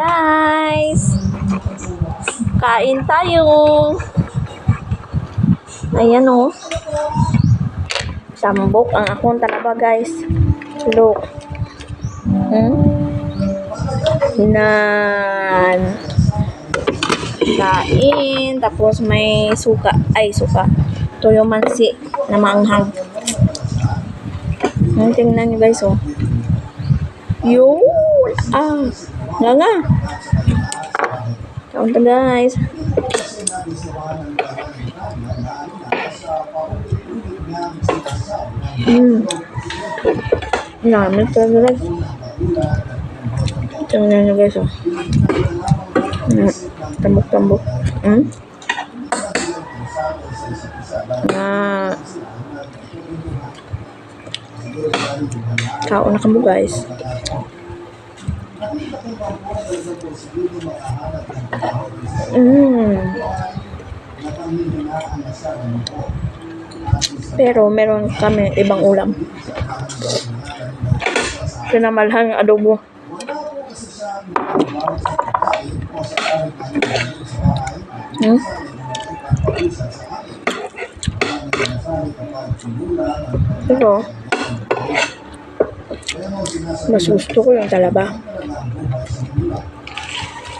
Guys, kain tayo. Ayan o. Oh. Sambok ang akong talaba guys. Look. Hmm? Nan. Kain. Tapos may suka. Ay, suka. Toyo mansi na maanghang. Hmm, tingnan nyo guys oh. Yun! Ah! Nga nga! Kaunta guys. Hmm. Namin talaga guys. Tingnan nyo guys. Hmm. Tambok-tambok. Hmm? Na Kao na kamo guys. Mm. Pero meron kami ibang ulam. Pinamalhang adobo. Hmm? Pero, mas gusto ko yung talaba.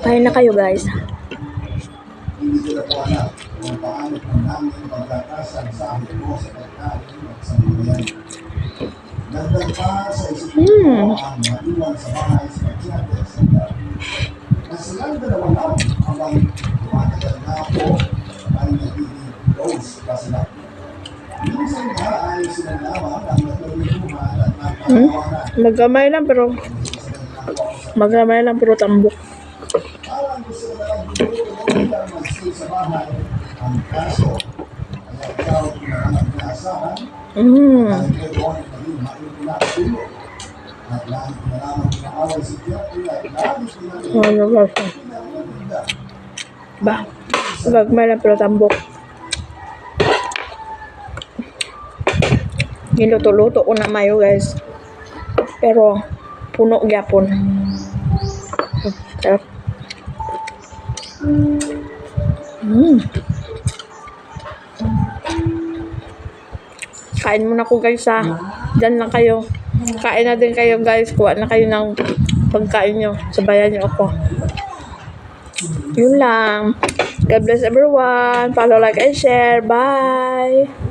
Kain na kayo guys. Hmm. Hmm? Magamay lang pero magamay lang pero tambok. Mm. Ano ba siya? Ba? Gagmay lang pero tambok. Niluto-luto ko na mayo guys. Pero puno gyapon. Mm. Kain muna ko guys ha. Diyan lang kayo. Kain na din kayo guys. Kuha na kayo ng pagkain nyo. Sabayan nyo ako. Yun lang. God bless everyone. Follow, like, and share. Bye.